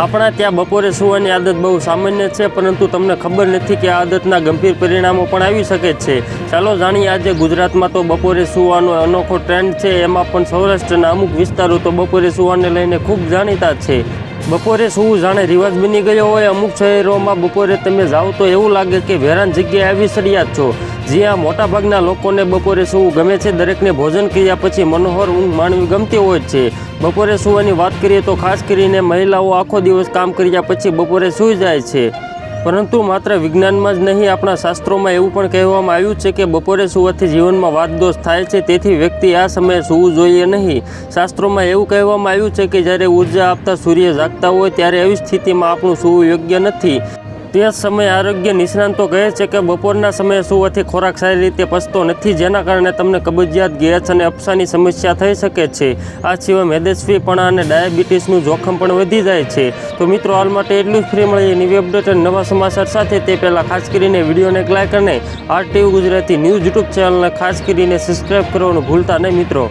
આપણા ત્યાં બપોરે સૂવાની આદત બહુ સામાન્ય છે, પરંતુ તમને ખબર નથી કે આ આદતના ગંભીર પરિણામો પણ આવી શકે છે. ચાલો જાણીએ આજે ગુજરાતમાં તો બપોરે સૂવાનો અનોખો ટ્રેન્ડ છે, એમાં પણ સૌરાષ્ટ્રના અમુક વિસ્તારો તો બપોરે સૂવાને લઈને ખૂબ જાણીતા છે. બપોરે સૂવું જાણે રિવાજ બની ગયો હોય, અમુક શહેરોમાં બપોરે તમે જાઓ તો એવું લાગે કે વેરાન જગ્યાએ આવી સળિયા છો. જ્યાં મોટાભાગના લોકોને બપોરે સૂવું ગમે છે, દરેકને ભોજન કર્યા પછી મનોહર ઊંઘ માણવી ગમતી હોય છે. બપોરે સૂવાની વાત કરીએ તો ખાસ કરીને મહિલાઓ આખો દિવસ કામ કર્યા પછી બપોરે સૂઈ જાય છે. પરંતુ માત્ર વિજ્ઞાનમાં જ નહીં, આપણા શાસ્ત્રોમાં એવું પણ કહેવામાં આવ્યું છે કે બપોરે સૂવાથી જીવનમાં વાતદોષ થાય છે, તેથી વ્યક્તિ આ સમયે સૂવું જોઈએ નહીં. શાસ્ત્રોમાં એવું કહેવામાં આવ્યું છે કે જ્યારે ઊર્જા આપતા સૂર્ય જાગતા હોય, ત્યારે એવી સ્થિતિમાં આપણું સૂવું યોગ્ય નથી. તે સમયે આરોગ્ય નિષ્ણાંતો કહે છે કે બપોરના સમયે સૂવાથી ખોરાક સારી રીતે પચતો નથી, જેના કારણે તમને કબજિયાત ગેસ અને અપસાની સમસ્યા થઈ શકે છે. આ સિવાય મેદસ્વીપણા અને ડાયાબિટીસનું જોખમ પણ વધી જાય છે. તો મિત્રો, હાલ માટે એટલું જ. ફ્રી મળીએ નવી અપડેટ અને નવા સમાચાર સાથે. તે પહેલાં ખાસ કરીને વિડીયોને એક લાઇક અને આરટીવી ગુજરાતી ન્યૂઝ યુટ્યુબ ચેનલને ખાસ કરીને સબસ્ક્રાઈબ કરવાનું ભૂલતા નહીં મિત્રો.